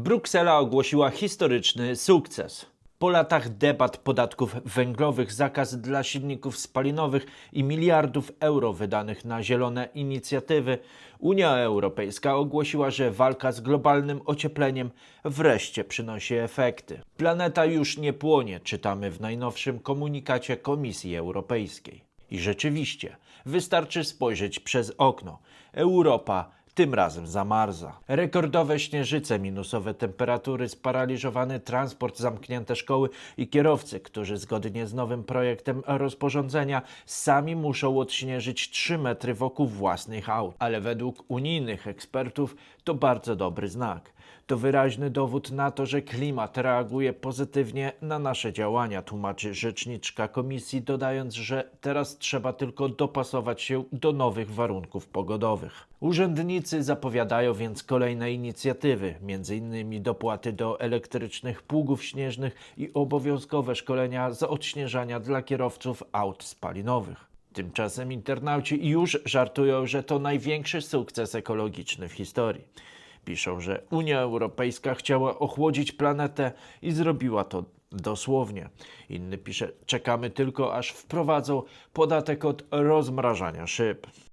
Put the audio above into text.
Bruksela ogłosiła historyczny sukces. Po latach debat podatków węglowych, zakaz dla silników spalinowych i miliardów euro wydanych na zielone inicjatywy, Unia Europejska ogłosiła, że walka z globalnym ociepleniem wreszcie przynosi efekty. Planeta już nie płonie, czytamy w najnowszym komunikacie Komisji Europejskiej. I rzeczywiście, wystarczy spojrzeć przez okno. Europa tym razem zamarza. Rekordowe śnieżyce, minusowe temperatury, sparaliżowany transport, zamknięte szkoły i kierowcy, którzy zgodnie z nowym projektem rozporządzenia sami muszą odśnieżyć 3 metry wokół własnych aut. Ale według unijnych ekspertów to bardzo dobry znak. To wyraźny dowód na to, że klimat reaguje pozytywnie na nasze działania, tłumaczy rzeczniczka komisji, dodając, że teraz trzeba tylko dopasować się do nowych warunków pogodowych. Urzędnicy zapowiadają więc kolejne inicjatywy, m.in. dopłaty do elektrycznych pługów śnieżnych i obowiązkowe szkolenia z odśnieżania dla kierowców aut spalinowych. Tymczasem internauci już żartują, że to największy sukces ekologiczny w historii. Piszą, że Unia Europejska chciała ochłodzić planetę i zrobiła to dosłownie. Inny pisze, czekamy tylko aż wprowadzą podatek od rozmrażania szyb.